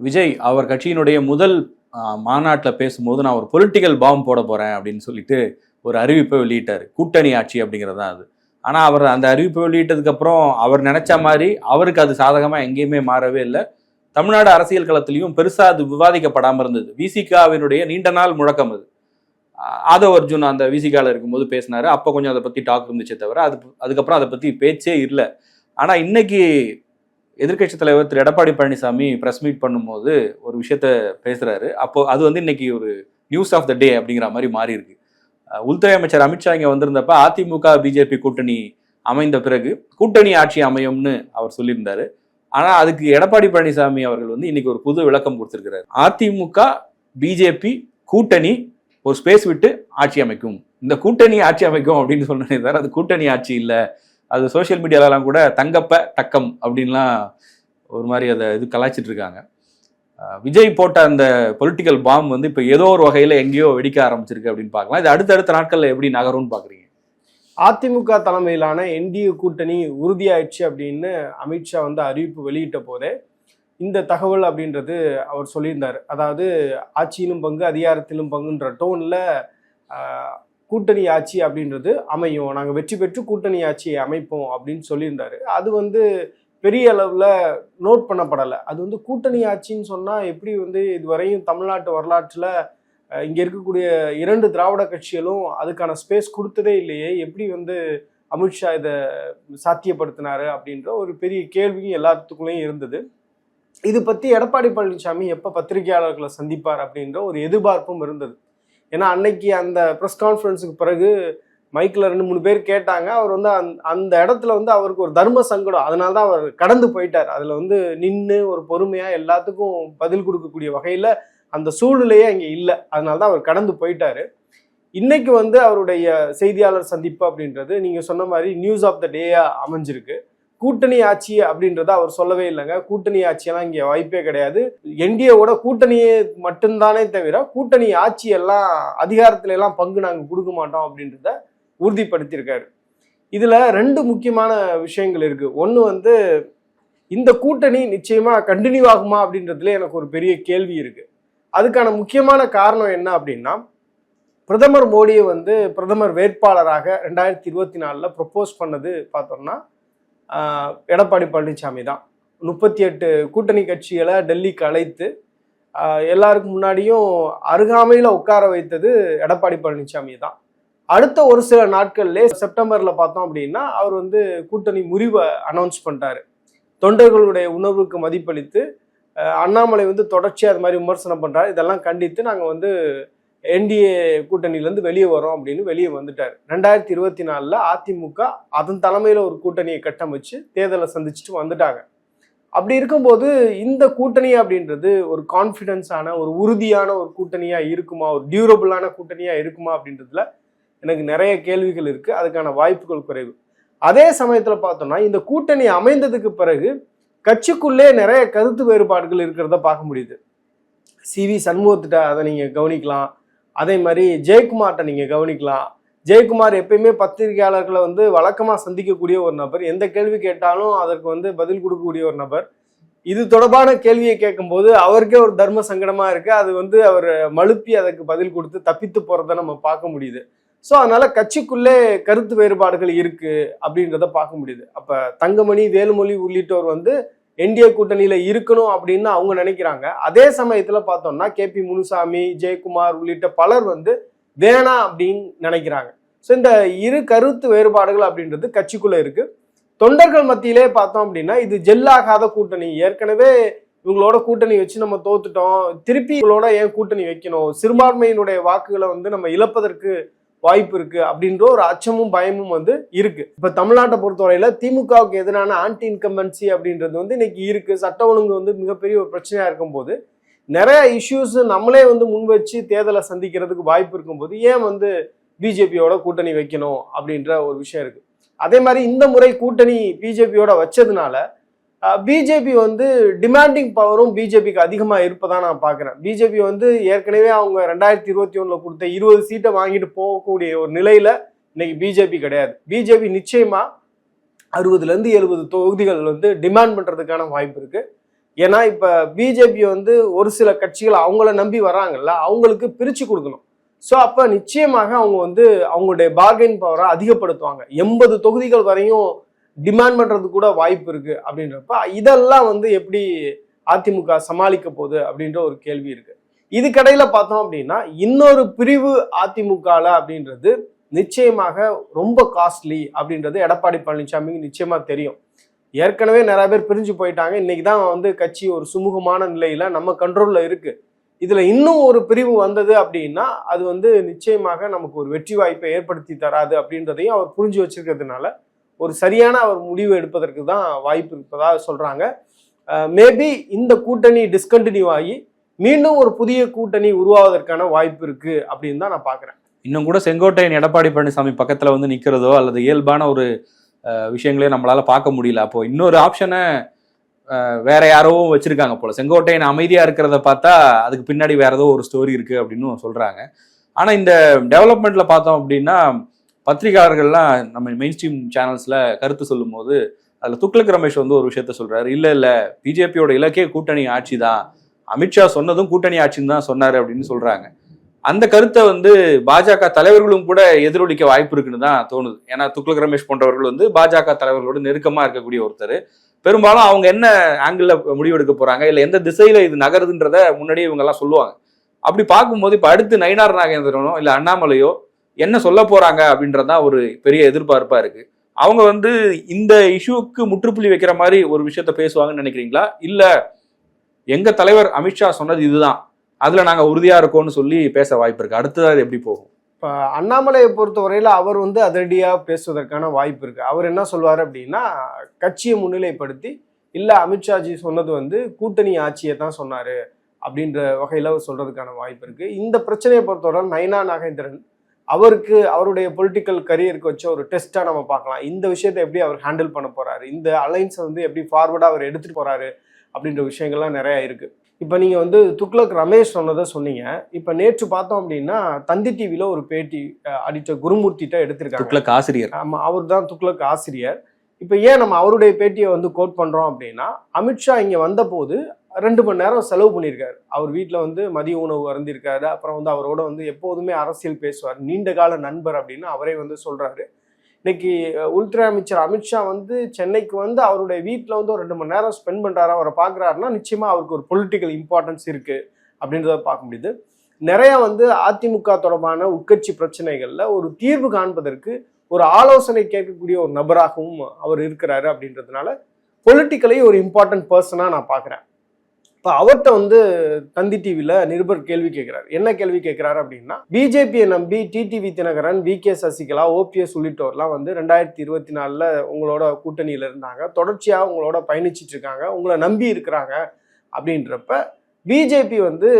விஜய் அவர் கட்சியினுடைய முதல் மாநாட்டில் பேசும்போது நான் ஒரு பொலிட்டிக்கல் பாம் போட போகிறேன் அப்படின்னு சொல்லிட்டு ஒரு அறிவிப்பை வெளியிட்டார். கூட்டணி ஆட்சி அப்படிங்கிறது தான் அது. ஆனால் அவர் அந்த அறிவிப்பை வெளியிட்டதுக்கப்புறம் அவர் நினச்ச மாதிரி அவருக்கு அது சாதகமாக எங்கேயுமே மாறவே இல்லை. தமிழ்நாடு அரசியல் களத்திலையும் பெருசாக அது விவாதிக்கப்படாமல் இருந்தது. விசிகாவினுடைய நீண்ட நாள் முழக்கம் அது. ஆஹ் ஆதவ் அர்ஜுன் அந்த விசிகாவில் இருக்கும்போது பேசினார். அப்போ கொஞ்சம் அதை பற்றி டாக் இருந்துச்சே தவிர அது அதுக்கப்புறம் அதை பற்றி பேச்சே இல்லை. ஆனால் இன்னைக்கு எதிர்க்கட்சி தலைவர் திரு எடப்பாடி பழனிசாமி பிரஸ் மீட் பண்ணும்போது ஒரு விஷயத்த பேசுறாரு. அப்போ அது வந்து இன்னைக்கு ஒரு நியூஸ் ஆஃப் த டே அப்படிங்கிற மாதிரி மாறி இருக்கு உள்துறை அமைச்சர் அமித்ஷா இங்கே வந்திருந்தப்ப அதிமுக பிஜேபி கூட்டணி அமைந்த பிறகு கூட்டணி ஆட்சி அமையும்னு அவர் சொல்லியிருந்தாரு. ஆனால் அதுக்கு எடப்பாடி பழனிசாமி அவர்கள் வந்து இன்னைக்கு ஒரு புது விளக்கம் கொடுத்துருக்கிறார். அதிமுக பிஜேபி கூட்டணி ஒரு ஸ்பேஸ் விட்டு ஆட்சி அமைக்கும். இந்த கூட்டணி ஆட்சி அமைக்கும் அப்படின்னு சொன்னே அது கூட்டணி ஆட்சி இல்லை. அது சோஷியல் மீடியாலலாம் கூட தங்கப்ப தக்கம் அப்படின்லாம் ஒரு மாதிரி அதை இது கலாய்ச்சிட்டு இருக்காங்க. விஜய் போட்ட அந்த பொலிட்டிக்கல் பாம் வந்து இப்போ ஏதோ ஒரு வகையில் எங்கேயோ வெடிக்க ஆரம்பிச்சிருக்கு அப்படின்னு பார்க்கலாம். இது அடுத்தடுத்த நாட்களில் எப்படி நகரும்னு பார்க்குறீங்க? அதிமுக தலைமையிலான என்டிஏ கூட்டணி உறுதியாயிடுச்சு அப்படின்னு அமித்ஷா வந்து அறிவிப்பு வெளியிட்ட போதே இந்த தகவல் அப்படின்றது அவர் சொல்லியிருந்தார். அதாவது ஆட்சியிலும் பங்கு அதிகாரத்திலும் பங்குன்ற டோனில் கூட்டணி ஆட்சி அப்படின்றது அமையும். நாங்கள் வெற்றி பெற்று கூட்டணி ஆட்சியை அமைப்போம் அப்படின்னு சொல்லியிருந்தாரு. அது வந்து பெரிய அளவில் நோட் பண்ணப்படலை. அது வந்து கூட்டணி ஆட்சின்னு சொன்னால் எப்படி வந்து இதுவரையும் தமிழ்நாட்டு வரலாற்றில் இங்கே இருக்கக்கூடிய இரண்டு திராவிட கட்சிகளும் அதுக்கான ஸ்பேஸ் கொடுத்ததே இல்லையே. எப்படி வந்து அமித்ஷா இதை சாத்தியப்படுத்தினாரு அப்படின்ற ஒரு பெரிய கேள்வியும் எல்லாத்துக்குள்ளேயும் இருந்தது. இது பற்றி எடப்பாடி பழனிசாமி எப்போ பத்திரிகையாளர்களை சந்திப்பார் அப்படின்ற ஒரு எதிர்பார்ப்பும் இருந்தது. ஏன்னா அன்னைக்கு அந்த ப்ரெஸ் கான்ஃபரன்ஸுக்கு பிறகு மைக்கில் ரெண்டு மூணு பேர் கேட்டாங்க. அவர் வந்து அந்த அந்த இடத்துல வந்து அவருக்கு ஒரு தர்ம சங்கடம். அதனால தான் அவர் கடந்து போயிட்டார். அதில் வந்து நின்று ஒரு பொறுமையாக எல்லாத்துக்கும் பதில் கொடுக்கக்கூடிய வகையில் அந்த சூழ்நிலையே அங்கே இல்லை. அதனால தான் அவர் கடந்து போயிட்டார். இன்னைக்கு வந்து அவருடைய செய்தியாளர் சந்திப்பு அப்படின்றது நீங்கள் சொன்ன மாதிரி நியூஸ் ஆஃப் த டேயாக அமைஞ்சிருக்கு. கூட்டணி ஆட்சி அப்படின்றத அவர் சொல்லவே இல்லைங்க. கூட்டணி ஆட்சியெல்லாம் இங்கே வாய்ப்பே கிடையாது. என்டிஏவோட கூட்டணியே மட்டும்தானே தவிர கூட்டணி ஆட்சி எல்லாம் அதிகாரத்துல எல்லாம் பங்கு நாங்கள் கொடுக்க மாட்டோம் அப்படின்றத உறுதிப்படுத்தியிருக்காரு. இதுல ரெண்டு முக்கியமான விஷயங்கள் இருக்கு. ஒன்று வந்து இந்த கூட்டணி நிச்சயமா கண்டினியூ ஆகுமா அப்படின்றதுல எனக்கு ஒரு பெரிய கேள்வி இருக்கு. அதுக்கான முக்கியமான காரணம் என்ன அப்படின்னா பிரதமர் மோடியை வந்து பிரதமர் வேட்பாளராக ரெண்டாயிரத்தி இருபத்தி நாலில் ப்ரப்போஸ் பண்ணது பார்த்தோம்னா எடப்பாடி பழனிசாமி தான். முப்பத்தி எட்டு கூட்டணி கட்சிகளை டெல்லிக்கு அழைத்து எல்லாருக்கும் முன்னாடியும் அருகாமையில் உட்கார வைத்தது எடப்பாடி பழனிசாமி தான். அடுத்த ஒரு சில நாட்கள்லே செப்டம்பரில் பார்த்தோம் அப்படின்னா அவர் வந்து கூட்டணி முறிவை அனௌன்ஸ் பண்ணிட்டாரு. தொண்டர்களுடைய உணர்வுக்கு மதிப்பளித்து அண்ணாமலை வந்து தொடர்ச்சியாக அது மாதிரி விமர்சனம் பண்ணுறாரு இதெல்லாம் கண்டித்து நாங்கள் வந்து என்டிஏ கூட்டணியிலேருந்து வெளியே வரோம் அப்படின்னு வெளியே வந்துட்டார். ரெண்டாயிரத்தி இருபத்தி நாலில் அதிமுக அதன் தலைமையில் ஒரு கூட்டணியை கட்டமைச்சு தேர்தலை சந்திச்சுட்டு வந்துட்டாங்க. அப்படி இருக்கும்போது இந்த கூட்டணி அப்படின்றது ஒரு கான்ஃபிடென்ஸான ஒரு உறுதியான ஒரு கூட்டணியாக இருக்குமா ஒரு டியூரபிளான கூட்டணியாக இருக்குமா அப்படின்றதுல எனக்கு நிறைய கேள்விகள் இருக்குது அதுக்கான வாய்ப்புகள் குறைவு. அதே சமயத்தில் பார்த்தோம்னா இந்த கூட்டணி அமைந்ததுக்கு பிறகு கட்சிக்குள்ளே நிறைய கருத்து வேறுபாடுகள் இருக்கிறத பார்க்க முடியுது. சி வி சண்முகத்திட்ட அதை நீங்கள் கவனிக்கலாம். அதே மாதிரி ஜெயக்குமார்ட்ட நீங்கள் கவனிக்கலாம். ஜெயக்குமார் எப்பயுமே பத்திரிகையாளர்களை வந்து வழக்கமாக சந்திக்கக்கூடிய ஒரு நபர். எந்த கேள்வி கேட்டாலும் அதற்கு வந்து பதில் கொடுக்கக்கூடிய ஒரு நபர். இது தொடர்பான கேள்வியை கேட்கும்போது அவருக்கே ஒரு தர்ம சங்கடமாக இருக்குது அது வந்து அவர் மழுப்பி அதற்கு பதில் கொடுத்து தப்பித்து போகிறத நம்ம பார்க்க முடியுது. ஸோ அதனால கட்சிக்குள்ளே கருத்து வேறுபாடுகள் இருக்குது அப்படின்றத பார்க்க முடியுது. அப்போ தங்கமணி வேலுமொழி உள்ளிட்டோர் வந்து என்டிஏ கூட்டணியில இருக்கணும் அப்படின்னு அவங்க நினைக்கிறாங்க. அதே சமயத்துல பார்த்தோம்னா கே பி முனுசாமி ஜெயக்குமார் உள்ளிட்ட பலர் வந்து வேணாம் அப்படின்னு நினைக்கிறாங்க. ஸோ இந்த இரு கருத்து வேறுபாடுகள் அப்படின்றது கட்சிக்குள்ள இருக்கு. தொண்டர்கள் மத்தியிலே பார்த்தோம் அப்படின்னா இது ஜெல்லாகாத கூட்டணி. ஏற்கனவே இவங்களோட கூட்டணி வச்சு நம்ம தோத்துட்டோம். திருப்பி இவங்களோட ஏன் கூட்டணி வைக்கணும்? சிறுபான்மையினுடைய வாக்குகளை வந்து நம்ம இழப்பதற்கு வாய்ப்பு இருக்கு அப்படின்ற ஒரு அச்சமும் பயமும் வந்து இருக்கு. இப்ப தமிழ்நாட்டை பொறுத்தவரையில திமுகவுக்கு எதிரான ஆன்டி இன்கம்பன்சி அப்படின்றது வந்து இன்னைக்கு இருக்கு. சட்ட ஒழுங்கு வந்து மிகப்பெரிய ஒரு பிரச்சனையா இருக்கும்போது நிறைய இஷ்யூஸ் நம்மளே வந்து முன் வச்சு தேர்தலை சந்திக்கிறதுக்கு வாய்ப்பு இருக்கும்போது ஏன் வந்து பிஜேபியோட கூட்டணி வைக்கணும் அப்படின்ற ஒரு விஷயம் இருக்கு. அதே மாதிரி இந்த முறை கூட்டணி பிஜேபியோட வச்சதுனால பிஜேபி வந்து டிமாண்டிங் பவரும் பிஜேபிக்கு அதிகமாக இருப்பதாக நான் பார்க்குறேன். பிஜேபி வந்து ஏற்கனவே அவங்க ரெண்டாயிரத்தி இருபத்தி ஒன்றில் கொடுத்த இருபது சீட்டை வாங்கிட்டு போகக்கூடிய ஒரு நிலையில் இன்னைக்கு பிஜேபி கிடையாது. பிஜேபி நிச்சயமாக அறுபதுலேருந்து எழுபது தொகுதிகள் வந்து டிமாண்ட் பண்ணுறதுக்கான வாய்ப்பு இருக்குது ஏன்னா இப்போ பிஜேபி வந்து ஒரு சில கட்சிகள் அவங்கள நம்பி வராங்கல்ல அவங்களுக்கு பிரித்து கொடுக்கணும். ஸோ அப்போ நிச்சயமாக அவங்க வந்து அவங்களுடைய பார்கெயின் பவரை அதிகப்படுத்துவாங்க. எண்பது தொகுதிகள் வரையும் டிமாண்ட் பண்றது கூட வாய்ப்பு இருக்கு அப்படின்றப்ப இதெல்லாம் வந்து எப்படி அதிமுக சமாளிக்க போகுது அப்படின்ற ஒரு கேள்வி இருக்கு. இதுக்கடையில் பார்த்தோம் அப்படின்னா இன்னொரு பிரிவு அதிமுகல அப்படின்றது நிச்சயமாக ரொம்ப காஸ்ட்லி அப்படின்றது எடப்பாடி பழனிசாமிக்கு நிச்சயமா தெரியும். ஏற்கனவே நிறைய பேர் பிரிஞ்சு போயிட்டாங்க. இன்னைக்கு தான் வந்து கட்சி ஒரு சுமூகமான நிலையில நம்ம கண்ட்ரோல்ல இருக்கு. இதுல இன்னும் ஒரு பிரிவு வந்தது அப்படின்னா அது வந்து நிச்சயமாக நமக்கு ஒரு வெற்றி வாய்ப்பை ஏற்படுத்தி தராது அப்படின்றதையும் அவர் புரிஞ்சு வச்சிருக்கிறதுனால ஒரு சரியான அவர் முடிவு எடுப்பதற்கு தான் வாய்ப்பு இருப்பதாக சொல்கிறாங்க மேபி இந்த கூட்டணி டிஸ்கண்டினியூ ஆகி மீண்டும் ஒரு புதிய கூட்டணி உருவாவதற்கான வாய்ப்பு இருக்கு அப்படின்னு தான் நான் பார்க்குறேன் இன்னும் கூட செங்கோட்டையன் எடப்பாடி பழனிசாமி பக்கத்தில் வந்து நிற்கிறதோ அல்லது இயல்பான ஒரு விஷயங்களே விஷயங்களையும் நம்மளால பார்க்க முடியல. அப்போ இன்னொரு ஆப்ஷனை வேற யாரோ வச்சிருக்காங்க போல. செங்கோட்டையன் அமைதியா இருக்கிறத பார்த்தா அதுக்கு பின்னாடி வேற ஏதோ ஒரு ஸ்டோரி இருக்கு அப்படின்னு சொல்றாங்க. ஆனா இந்த டெவலப்மெண்ட்ல பார்த்தோம் அப்படின்னா பத்திரிகையாளர்கள்லாம் நம்ம மெயின் ஸ்ட்ரீம் சேனல்ஸில் கருத்து சொல்லும்போது அதில் துக்ளக் ரமேஷ் வந்து ஒரு விஷயத்த சொல்கிறாரு இல்லை இல்லை பிஜேபியோட இலக்கே கூட்டணி ஆட்சி தான் அமித்ஷா சொன்னதும் கூட்டணி ஆட்சின்னு தான் சொன்னார் அப்படின்னு சொல்கிறாங்க அந்த கருத்தை வந்து பாஜக தலைவர்களும் கூட எதிரொலிக்க வாய்ப்பு இருக்குன்னு தான் தோணுது. ஏன்னா துக்ளக் ரமேஷ் போன்றவர்கள் வந்து பாஜக தலைவர்களோடு நெருக்கமாக இருக்கக்கூடிய ஒருத்தர். பெரும்பாலும் அவங்க என்ன ஆங்கிளில் முடிவெடுக்க போகிறாங்க இல்லை எந்த திசையில் இது நகருதுன்றத முன்னாடியே இவங்கெல்லாம் சொல்லுவாங்க. அப்படி பார்க்கும்போது இப்போ அடுத்து நயினார் நாகேந்திரனோ இல்லை அண்ணாமலையோ என்ன சொல்ல போறாங்க அப்படின்றதான் ஒரு பெரிய எதிர்பார்ப்பா இருக்கு. அவங்க வந்து இந்த இஷ்யூக்கு முற்றுப்புள்ளி வைக்கிற மாதிரி ஒரு விஷயத்த பேசுவாங்கன்னு நினைக்கிறீங்களா? இல்ல எங்க தலைவர் அமித்ஷா சொன்னது இதுதான். அதுல நாங்க உறுதியா இருக்கோம்னு சொல்லி பேச வாய்ப்பு இருக்கு. அடுத்தது அது எப்படி போகும்? இப்போ அண்ணாமலையை பொறுத்தவரையில் அவர் வந்து அதிரடியாக பேசுவதற்கான வாய்ப்பு இருக்குது அவர் என்ன சொல்வார் அப்படின்னா கட்சியை முன்னிலைப்படுத்தி இல்லை அமித்ஷாஜி சொன்னது வந்து கூட்டணி ஆட்சியை தான் சொன்னார் அப்படின்ற வகையில் அவர் சொல்கிறதுக்கான வாய்ப்பு இருக்குது இந்த பிரச்சனையை பொறுத்தவரை நயனா நாகேந்திரன் அவருக்கு அவருடைய பொலிட்டிக்கல் கரியருக்கு வச்ச ஒரு டெஸ்டா நம்ம பார்க்கலாம். இந்த விஷயத்தை எப்படி அவர் ஹேண்டில் பண்ண போறாரு? இந்த அலைன்ஸை வந்து எப்படி ஃபார்வர்டா அவர் எடுத்துட்டு போறாரு? அப்படின்ற விஷயங்கள்லாம் நிறைய இருக்கு. இப்போ நீங்க வந்து துக்ளக் ரமேஷ் சொன்னதை சொன்னீங்க. இப்போ நேற்று பார்த்தோம் அப்படின்னா தந்தி டிவில ஒரு பேட்டி அடித்த குருமூர்த்திட்ட எடுத்திருக்காங்க. துக்ளக் ஆசிரியர். ஆமா அவர் தான் துக்ளக் ஆசிரியர். இப்போ ஏன் நம்ம அவருடைய பேட்டியை வந்து கோட் பண்றோம் அப்படின்னா அமித்ஷா இங்க வந்தபோது ரெண்டு மணி நேரம் செலவு பண்ணியிருக்காரு. அவர் வீட்டில் வந்து மதிய உணவு அருந்திருக்காரு அப்புறம் வந்து அவரோட வந்து எப்போதுமே அரசியல் பேசுவார். நீண்ட கால நண்பர் அப்படின்னு அவரே வந்து சொல்கிறாரு இன்னைக்கு உள்துறை அமைச்சர் அமித்ஷா வந்து சென்னைக்கு வந்து அவருடைய வீட்டில் வந்து ஒரு ரெண்டு மணி நேரம் ஸ்பெண்ட் பண்ணுறாரு அவரை பார்க்குறாருன்னா நிச்சயமாக அவருக்கு ஒரு பொலிட்டிக்கல் இம்பார்ட்டன்ஸ் இருக்குது அப்படின்றத பார்க்க முடியுது. நிறையா வந்து அதிமுக தொடர்பான உட்கட்சி பிரச்சனைகளில் ஒரு தீர்வு காண்பதற்கு ஒரு ஆலோசனை கேட்கக்கூடிய ஒரு நபராகவும் அவர் இருக்கிறாரு அப்படின்றதுனால பொலிட்டிக்கலி ஒரு இம்பார்ட்டன்ட் பர்சனாக நான் பார்க்குறேன். இப்போ அவர்கிட்ட வந்து தந்தி டிவியில் நிருபர் கேள்வி கேட்குறாரு என்ன கேள்வி கேட்குறாரு அப்படின்னா பிஜேபியை நம்பி TTV Dhinakaran V K Sasikala OPS உள்ளிட்டோர்லாம் வந்து ரெண்டாயிரத்தி இருபத்தி நாலில் உங்களோட கூட்டணியில் இருந்தாங்க. தொடர்ச்சியாக உங்களோட பயணிச்சிட்டு இருக்காங்க. உங்களை நம்பி இருக்கிறாங்க அப்படின்றப்ப பிஜேபி வந்து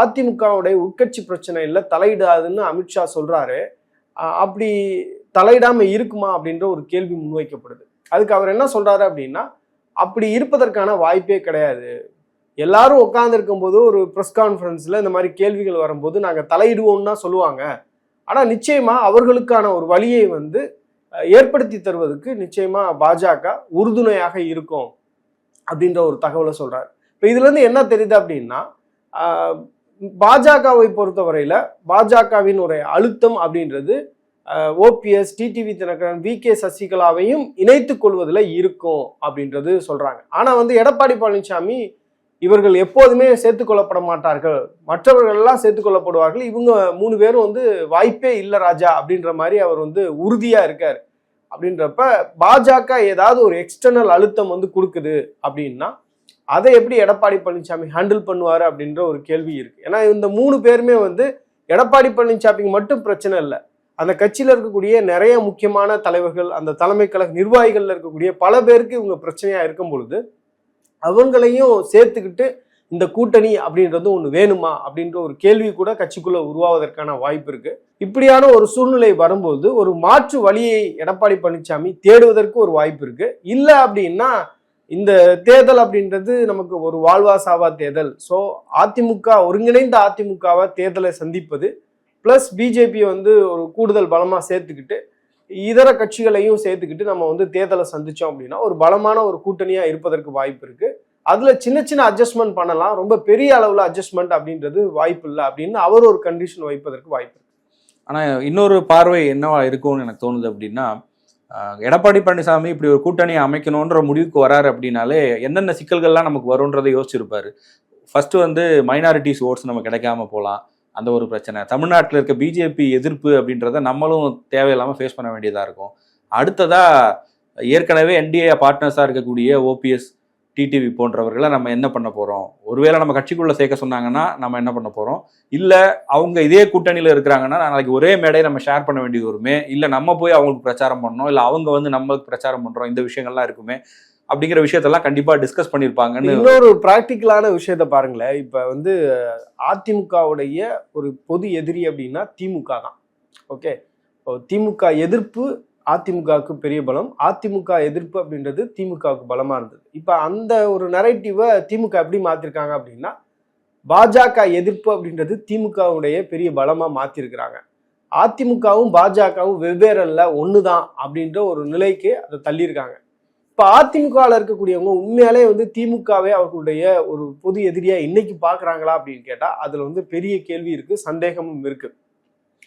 அதிமுகவுடைய உட்கட்சி பிரச்சனையில் தலையிடாதுன்னு அமித்ஷா சொல்கிறாரு அப்படி தலையிடாமல் இருக்குமா அப்படின்ற ஒரு கேள்வி முன்வைக்கப்படுது. அதுக்கு அவர் என்ன சொல்கிறாரு அப்படின்னா அப்படி இருப்பதற்கான வாய்ப்பே கிடையாது. எல்லாரும் உட்காந்துருக்கும் போது ஒரு ப்ரெஸ் கான்ஃபரன்ஸில் இந்த மாதிரி கேள்விகள் வரும்போது நாங்கள் தலையிடுவோம்னு தான் சொல்லுவாங்க. ஆனால் நிச்சயமாக அவர்களுக்கான ஒரு வழியை வந்து ஏற்படுத்தி தருவதற்கு நிச்சயமாக பாஜக உறுதுணையாக இருக்கும் அப்படின்ற ஒரு தகவலை சொல்கிறார் இப்போ இதுலேருந்து என்ன தெரியுது அப்படின்னா பாஜகவை பொறுத்தவரையில் பாஜகவின் ஒரு அழுத்தம் அப்படின்றது OPS TTV Dhinakaran V K சசிகலாவையும் இணைத்துக் கொள்வதில் இருக்கும் அப்படின்றது சொல்கிறாங்க ஆனால் வந்து எடப்பாடி பழனிசாமி இவர்கள் எப்போதுமே சேர்த்து கொள்ளப்பட மாட்டார்கள் மற்றவர்கள் எல்லாம் சேர்த்து கொள்ளப்படுவார்கள் இவங்க மூணு பேரும் வந்து வாய்ப்பே இல்லை ராஜா அப்படின்ற மாதிரி அவர் வந்து உறுதியா இருக்கார். அப்படின்றப்ப பாஜக ஏதாவது ஒரு எக்ஸ்டர்னல் அழுத்தம் வந்து கொடுக்குது அப்படின்னா அதை எப்படி எடப்பாடி பழனிசாமி ஹேண்டில் பண்ணுவார் அப்படின்ற ஒரு கேள்வி இருக்கு. ஏன்னா இந்த மூணு பேருமே வந்து எடப்பாடி பழனிசாமிக்கு மட்டும் பிரச்சனை இல்லை. அந்த கட்சியில் இருக்கக்கூடிய நிறைய முக்கியமான தலைவர்கள் அந்த தலைமை கழக நிர்வாகிகள் இருக்கக்கூடிய பல பேருக்கு இவங்க பிரச்சனையா இருக்கும் பொழுது அவங்களையும் சேர்த்துக்கிட்டு இந்த கூட்டணி அப்படின்றது ஒன்று வேணுமா அப்படின்ற ஒரு கேள்வி கூட கட்சிக்குள்ள உருவாவதற்கான வாய்ப்பு இருக்கு. இப்படியான ஒரு சூழ்நிலை வரும்போது ஒரு மாற்று வழியை எடப்பாடி பழனிசாமி தேடுவதற்கு ஒரு வாய்ப்பு இருக்கு. இல்லை அப்படின்னா இந்த தேர்தல் அப்படின்றது நமக்கு ஒரு வாழ்வா சாவா தேர்தல். ஸோ அதிமுக ஒருங்கிணைந்த அதிமுகவை தேர்தலை சந்திப்பது ப்ளஸ் பிஜேபியை வந்து ஒரு கூடுதல் பலமாக சேர்த்துக்கிட்டு இதர கட்சிகளையும் சேர்த்துக்கிட்டு நம்ம வந்து தேர்தலை சந்திச்சோம் அப்படின்னா ஒரு பலமான ஒரு கூட்டணியா இருப்பதற்கு வாய்ப்பு இருக்கு. அதுல சின்ன சின்ன அட்ஜஸ்ட்மெண்ட் பண்ணலாம். ரொம்ப பெரிய அளவுல அட்ஜஸ்ட்மெண்ட் அப்படின்றது வாய்ப்பு இல்லை அப்படின்னு அவர் ஒரு கண்டிஷன் வைப்பதற்கு வாய்ப்பு இருக்கு. ஆனா இன்னொரு பார்வை என்னவா இருக்கும்னு எனக்கு தோணுது அப்படின்னா எடப்பாடி பழனிசாமி இப்படி ஒரு கூட்டணி அமைக்கணுன்ற முடிவுக்கு வராரு அப்படின்னாலே என்னென்ன சிக்கல்கள்லாம் நமக்கு வரும்ன்றதை யோசிச்சிருப்பாரு. ஃபர்ஸ்ட் வந்து மைனாரிட்டிஸ் ஓட்ஸ் நம்ம கிடைக்காம போகலாம். அந்த ஒரு பிரச்சனை. தமிழ்நாட்டில் இருக்க பிஜேபி எதிர்ப்பு அப்படின்றத நம்மளும் தேவையில்லாமல் ஃபேஸ் பண்ண வேண்டியதாக இருக்கும். அடுத்ததாக ஏற்கனவே என்டிஏ பார்ட்னர்ஸாக இருக்கக்கூடிய ஓபிஎஸ் டிடிவி போன்றவர்களை நம்ம என்ன பண்ண போகிறோம் ஒருவேளை நம்ம கட்சிக்குள்ளே சேர்க்க சொன்னாங்கன்னா நம்ம என்ன பண்ண போகிறோம் இல்லை அவங்க இதே கூட்டணியில் இருக்கிறாங்கன்னா நாளைக்கு ஒரே மேடையை நம்ம ஷேர் பண்ண வேண்டியது வருமே? இல்லை நம்ம போய் அவங்களுக்கு பிரச்சாரம் பண்ணணும்? இல்லை அவங்க வந்து நம்மளுக்கு பிரச்சாரம் பண்ணுறோம் இந்த விஷயங்கள்லாம் இருக்குமே? அப்படிங்கிற விஷயத்தெல்லாம் கண்டிப்பாக டிஸ்கஸ் பண்ணியிருப்பாங்கன்னு இன்னொரு பிராக்டிக்கலான விஷயத்த பாருங்களேன். இப்ப வந்து அதிமுகவுடைய ஒரு பொது எதிரி அப்படின்னா திமுக தான். ஓகே இப்போ திமுக எதிர்ப்பு அதிமுகவுக்கு பெரிய பலம். அதிமுக எதிர்ப்பு அப்படின்றது திமுகவுக்கு பலமா இருந்தது. இப்ப அந்த ஒரு நரேட்டிவை திமுக எப்படி மாத்திருக்காங்க அப்படின்னா பாஜக எதிர்ப்பு அப்படின்றது திமுகவுடைய பெரிய பலமா மாத்திருக்கிறாங்க. அதிமுகவும் பாஜகவும் வெவ்வேறு அல்ல தான் அப்படின்ற ஒரு நிலைக்கு அதை தள்ளியிருக்காங்க. இப்ப அதிமுகவில் இருக்கக்கூடியவங்க உண்மையாலே வந்து திமுகவே அவர்களுடைய ஒரு பொது எதிரியா இன்னைக்கு பாக்குறாங்களா அப்படின்னு கேட்டா அதுல வந்து பெரிய கேள்வி இருக்கு சந்தேகமும் இருக்கு.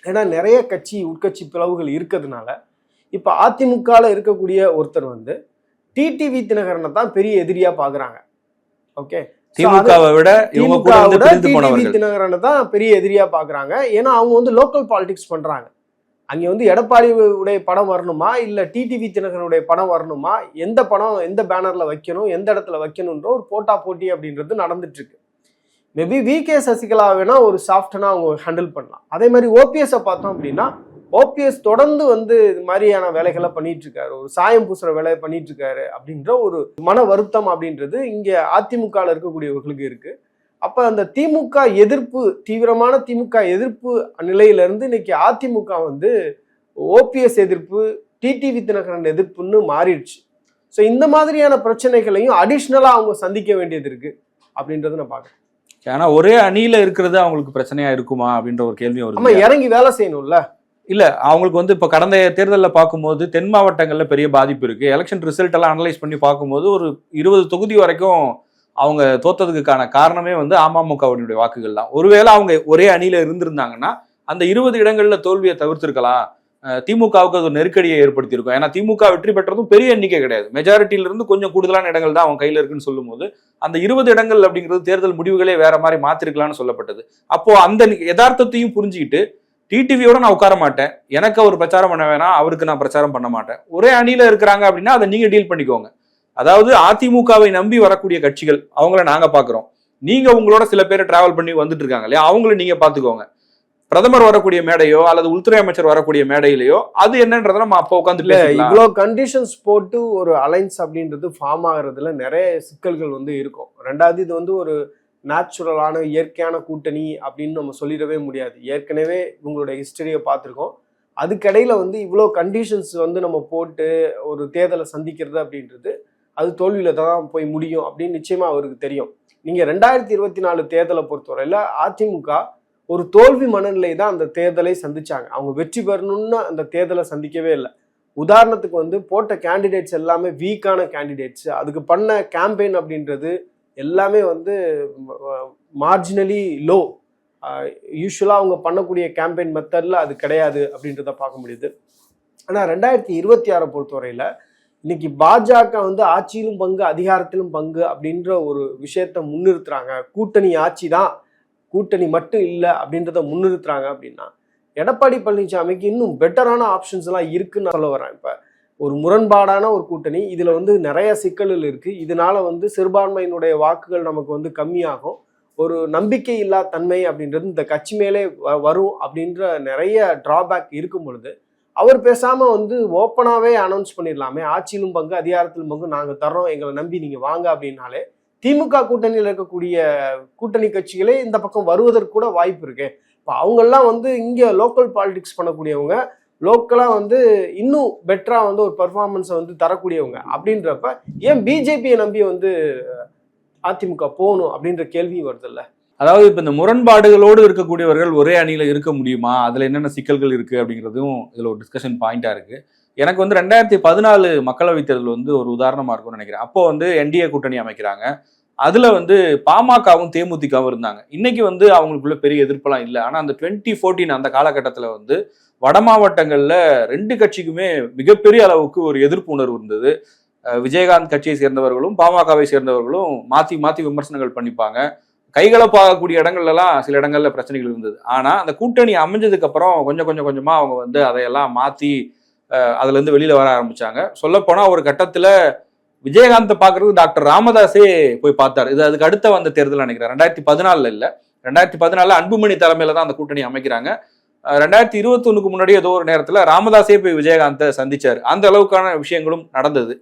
ஏன்னா நிறைய கட்சி உட்கட்சி பிளவுகள் இருக்கிறதுனால இப்ப அதிமுகல இருக்கக்கூடிய ஒருத்தர் வந்து டிடிவி தினகரனை தான் பெரிய எதிரியா பாக்குறாங்க. ஓகே? திமுகவை விட டிடிவி போனவர்கள். தினகரனை தான் பெரிய எதிரியா பாக்குறாங்க. ஏன்னா அவங்க வந்து லோக்கல் பாலிடிக்ஸ் பண்றாங்க. அங்கே வந்து எடப்பாடி உடைய படம் வரணுமா? இல்லை டிடிவி தினகரனுடைய படம் வரணுமா? எந்த படம் எந்த பேனரில் வைக்கணும் எந்த இடத்துல வைக்கணுன்ற ஒரு போட்டா போட்டி அப்படின்றது நடந்துட்டுருக்கு. மேபி வி கே சசிகலா வேணால் ஒரு சாஃப்டனாக அவங்க ஹேண்டில் பண்ணலாம். அதே மாதிரி ஓபிஎஸ் பார்த்தோம் அப்படின்னா ஓபிஎஸ் தொடர்ந்து வந்து இது மாதிரியான வேலைகளை பண்ணிட்டு இருக்காரு ஒரு சாயம் பூசுற வேலையை பண்ணிட்டு இருக்காரு அப்படின்ற ஒரு மன வருத்தம் அப்படின்றது இங்கே அதிமுகவில் இருக்கக்கூடியவர்களுக்கு இருக்குது அப்ப அந்த திமுக எதிர்ப்பு தீவிரமான திமுக எதிர்ப்பு நிலையில இருந்து இன்னைக்கு அதிமுக வந்து ஓபிஎஸ் எதிர்ப்பு டிடிவி தினகரன் எதிர்ப்புன்னு மாறிடுச்சு. ஸோ இந்த மாதிரியான பிரச்சனைகளையும் அடிஷ்னலா அவங்க சந்திக்க வேண்டியது இருக்கு அப்படின்றத நான் பாக்குறேன் ஆனா ஒரே அணியில இருக்கிறது அவங்களுக்கு பிரச்சனையா இருக்குமா அப்படின்ற ஒரு கேள்வி வருது இறங்கி வேலை செய்யணும்ல. இல்ல அவங்களுக்கு வந்து இப்ப கடந்த தேர்தலில் பார்க்கும்போது தென் மாவட்டங்கள்ல பெரிய பாதிப்பு இருக்கு. எலெக்ஷன் ரிசல்ட் எல்லாம் அனலைஸ் பண்ணி பார்க்கும்போது ஒரு இருபது தொகுதி வரைக்கும் அவங்க தோத்ததுக்கான காரணமே வந்து அமமுகவினுடைய வாக்குகள் தான் ஒருவேளை அவங்க ஒரே அணியில இருந்திருந்தாங்கன்னா அந்த இருபது இடங்கள்ல தோல்வியை தவிர்த்திருக்கலாம். திமுகவுக்கு அது ஒரு நெருக்கடியை ஏற்படுத்தியிருக்கும். ஏன்னா திமுக வெற்றி பெற்றதும் பெரிய எண்ணிக்கை கிடையாது. மெஜாரிட்டியிலிருந்து கொஞ்சம் கூடுதலான இடங்கள் தான் அவங்க கையில் இருக்குன்னு சொல்லும்போது அந்த இருபது இடங்கள் அப்படிங்கிறது தேர்தல் முடிவுகளே வேற மாதிரி மாத்திருக்கலாம்னு சொல்லப்பட்டது. அப்போ அந்த யதார்த்தத்தையும் புரிஞ்சுக்கிட்டு டிடிவியோட நான் உட்கார மாட்டேன். எனக்கு அவர் பிரச்சாரம் பண்ண வேணாம் அவருக்கு நான் பிரச்சாரம் பண்ண மாட்டேன். ஒரே அணியில இருக்கிறாங்க அப்படின்னா அதை நீங்க டீல் பண்ணிக்கோங்க. அதாவது அதிமுகவை நம்பி வரக்கூடிய கட்சிகள் அவங்கள நாங்க பாக்குறோம். நீங்க உங்களோட சில பேர் டிராவல் பண்ணி வந்துட்டு இருக்காங்க இல்லையா? அவங்கள நீங்க பாத்துக்கோங்க. பிரதமர் வரக்கூடிய மேடையோ அல்லது உள்துறை அமைச்சர் வரக்கூடிய மேடையிலையோ அது என்னன்றதை நம்ம அப்போ உட்காந்து இவ்வளோ கண்டிஷன்ஸ் போட்டு ஒரு அலைன்ஸ் அப்படின்றது ஃபார்ம் ஆகுறதுல நிறைய சிக்கல்கள் வந்து இருக்கும். ரெண்டாவது இது வந்து ஒரு நேச்சுரலான இயற்கையான கூட்டணி அப்படின்னு நம்ம சொல்லிடவே முடியாது. ஏற்கனவே இவங்களுடைய ஹிஸ்டரியை பார்த்துருக்கோம். அதுக்கிடையில வந்து இவ்வளோ கண்டிஷன்ஸ் வந்து நம்ம போட்டு ஒரு தேர்தலை சந்திக்கிறது அப்படின்றது அது தோல்வியில் தான் போய் முடியும் அப்படின்னு நிச்சயமாக அவருக்கு தெரியும். நீங்கள் ரெண்டாயிரத்தி இருபத்தி நாலு தேர்தலை பொறுத்தவரையில் அதிமுக ஒரு தோல்வி மனநிலை தான் அந்த தேர்தலை சந்திச்சாங்க. அவங்க வெற்றி பெறணும்னு அந்த தேர்தலை சந்திக்கவே இல்லை. உதாரணத்துக்கு வந்து போட்ட கேண்டிடேட்ஸ் எல்லாமே வீக்கான கேண்டிடேட்ஸ் அதுக்கு பண்ண கேம்பெயின் அப்படின்றது எல்லாமே வந்து மார்ஜினலி லோ யூஸ்வலாக அவங்க பண்ணக்கூடிய கேம்பெயின் மெத்தடில் அது கிடையாது அப்படின்றத பார்க்க முடியுது. ஆனால் ரெண்டாயிரத்தி இருபத்தி ஆறை பொறுத்தவரையில் இன்னைக்கு பாஜக வந்து ஆட்சியிலும் பங்கு அதிகாரத்திலும் பங்கு அப்படின்ற ஒரு விஷயத்த முன்னிறுத்துறாங்க. கூட்டணி ஆட்சி தான் கூட்டணி மட்டும் இல்லை அப்படின்றத முன்னிறுத்துறாங்க அப்படின்னா எடப்பாடி பழனிசாமிக்கு இன்னும் பெட்டரான ஆப்ஷன்ஸ் எல்லாம் இருக்குன்னு சொல்ல வரேன். இப்போ ஒரு முரண்பாடான ஒரு கூட்டணி இதில் வந்து நிறைய சிக்கல்கள் இருக்குது இதனால வந்து சிறுபான்மையினுடைய வாக்குகள் நமக்கு வந்து கம்மியாகும். ஒரு நம்பிக்கை இல்லா தன்மை அப்படின்றது இந்த கட்சி மேலே வ- வரும் அப்படின்ற நிறைய டிராபேக் இருக்கும் பொழுது அவர் பேசாம வந்து ஓப்பனாகவே அனௌன்ஸ் பண்ணிடலாமே. ஆட்சியிலும் பங்கு அதிகாரத்திலும் பங்கு நாங்கள் தர்றோம். எங்களை நம்பி நீங்கள் வாங்க அப்படின்னாலே திமுக கூட்டணியில் இருக்கக்கூடிய கூட்டணி கட்சிகளே இந்த பக்கம் வருவதற்கு கூட வாய்ப்பு இருக்கு. இப்போ அவங்கெல்லாம் வந்து இங்கே லோக்கல் பாலிடிக்ஸ் பண்ணக்கூடியவங்க லோக்கலாக வந்து இன்னும் பெட்டராக வந்து ஒரு பெர்ஃபார்மன்ஸை வந்து தரக்கூடியவங்க அப்படின்றப்ப ஏன் பிஜேபியை நம்பி வந்து அதிமுக போகணும் அப்படின்ற கேள்வியும் வருதுல்ல? அதாவது இப்போ இந்த முரண்பாடுகளோடு இருக்கக்கூடியவர்கள் ஒரே அணியில் இருக்க முடியுமா? அதில் என்னென்ன சிக்கல்கள் இருக்குது அப்படிங்கிறதும் இதில் ஒரு டிஸ்கஷன் பாயிண்ட்டாக இருக்குது எனக்கு வந்து ரெண்டாயிரத்தி பதினாலு மக்களவைத் தேர்தல் வந்து ஒரு உதாரணமாக இருக்கும்னு நினைக்கிறேன். அப்போ வந்து என்டிஏ கூட்டணி அமைக்கிறாங்க. அதில் வந்து பாமகவும் தேமுதிகவும் இருந்தாங்க. இன்னைக்கு வந்து அவங்களுக்குள்ள பெரிய எதிர்ப்பெல்லாம் இல்லை. ஆனால் அந்த டுவெண்ட்டி ஃபோர்டீன் அந்த காலகட்டத்தில் வந்து வட மாவட்டங்களில் ரெண்டு கட்சிக்குமே மிகப்பெரிய அளவுக்கு ஒரு எதிர்ப்பு உணர்வு இருந்தது. விஜயகாந்த் கட்சியை சேர்ந்தவர்களும் பாமகவை சேர்ந்தவர்களும் மாற்றி மாற்றி விமர்சனங்கள் பண்ணிப்பாங்க. கைகலப்பாகக்கூடிய இடங்கள்ல சில இடங்கள்ல பிரச்சனைகள் இருந்தது. ஆனா அந்த கூட்டணி அமைஞ்சதுக்கு அப்புறம் கொஞ்சம் கொஞ்சம் கொஞ்சமா அவங்க வந்து அதையெல்லாம் மாத்தி அதுலேருந்து அதுல இருந்து வெளியில வர ஆரம்பிச்சாங்க. சொல்லப்போனால் ஒரு கட்டத்துல விஜயகாந்தை பார்க்கறதுக்கு டாக்டர் ராமதாஸே போய் பார்த்தாரு. இது அதுக்கு அடுத்த வந்த தேர்தல் நினைக்கிறேன். ரெண்டாயிரத்தி பதினாலில் இல்லை. ரெண்டாயிரத்தி பதினாலில் அன்புமணி தலைமையில தான் அந்த கூட்டணி அமைக்கிறாங்க. அஹ் ரெண்டாயிரத்தி இருபத்தொன்னுக்கு முன்னாடி ஏதோ ஒரு நேரத்தில் ராமதாஸே போய் விஜயகாந்தை சந்திச்சார். அந்த அளவுக்கான விஷயங்களும் நடந்தது.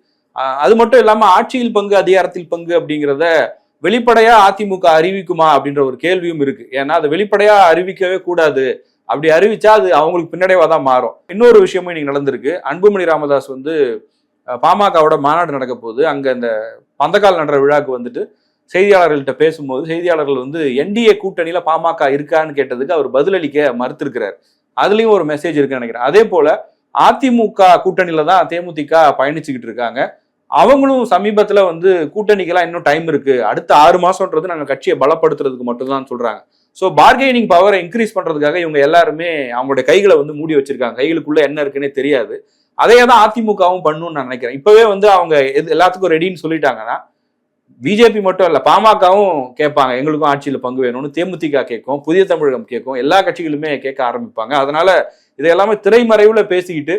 அது மட்டும் இல்லாமல் ஆட்சியில் பங்கு அதிகாரத்தில் பங்கு அப்படிங்கிறத வெளிப்படையா அதிமுக அறிவிக்குமா அப்படின்ற ஒரு கேள்வியும் இருக்கு. ஏன்னா அதை வெளிப்படையா அறிவிக்கவே கூடாது. அப்படி அறிவிச்சா அது அவங்களுக்கு பின்னடைவா தான் மாறும். இன்னொரு விஷயமும் இன்னைக்கு நடந்திருக்கு. அன்புமணி ராமதாஸ் வந்து பாமகவோட மாநாடு நடக்க போகுது. அங்க இந்த பந்தக்கால் நடுற விழாக்கு வந்துட்டு செய்தியாளர்கள்ட்ட பேசும்போது செய்தியாளர்கள் வந்து என்டிஏ கூட்டணியில பாமக இருக்கான்னு கேட்டதுக்கு அவர் பதிலளிக்க மறுத்திருக்கிறார். அதுலயும் ஒரு மெசேஜ் இருக்குன்னு நினைக்கிறேன். அதே போல அதிமுக கூட்டணியில தான் தேமுதிக பயணிச்சுக்கிட்டு இருக்காங்க. அவங்களும் சமீபத்துல வந்து கூட்டணிக்கெல்லாம் இன்னும் டைம் இருக்கு. அடுத்த ஆறு மாசம்ன்றது நாங்க கட்சியை பலப்படுத்துறதுக்கு மட்டும்தான் சொல்றாங்க. ஸோ பார்கெனிங் பவரை இன்க்ரீஸ் பண்றதுக்காக இவங்க எல்லாருமே அவங்களுடைய கைகளை வந்து மூடி வச்சிருக்காங்க. கைகளுக்குள்ள என்ன இருக்குன்னே தெரியாது. அதையே தான் அதிமுகவும் பண்ணுன்னு நான் நினைக்கிறேன். இப்பவே வந்து அவங்க எது எல்லாத்துக்கும் ரெடின்னு சொல்லிட்டாங்கன்னா பிஜேபி மட்டும் இல்லை பாமகவும் கேட்பாங்க எங்களுக்கும் ஆட்சியில் பங்கு வேணும்னு. தேமுதிக கேட்கும் புதிய தமிழகம் கேட்கும். எல்லா கட்சிகளுமே கேட்க ஆரம்பிப்பாங்க. அதனால இதையெல்லாமே திரைமறைவில் பேசிக்கிட்டு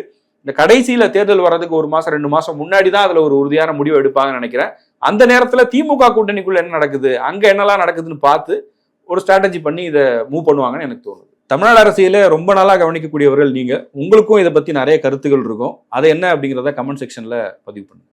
இந்த கடைசியில தேர்தல் வர்றதுக்கு ஒரு மாசம் ரெண்டு மாசம் முன்னாடி தான் அதுல ஒரு உறுதியான முடிவு எடுப்பாங்கன்னு நினைக்கிறேன். அந்த நேரத்துல திமுக கூட்டணிக்குள்ள என்ன நடக்குது அங்க என்னெல்லாம் நடக்குதுன்னு பார்த்து ஒரு ஸ்ட்ராட்டஜி பண்ணி இதை மூவ் பண்ணுவாங்கன்னு எனக்கு தோணுது. தமிழ்நாடு அரசியல ரொம்ப நாளா கவனிக்கக்கூடியவர்கள் நீங்க. உங்களுக்கும் இதை பத்தி நிறைய கருத்துகள் இருக்கும். அது என்ன அப்படிங்கிறத கமெண்ட் செக்ஷன்ல பதிவு பண்ணுங்க.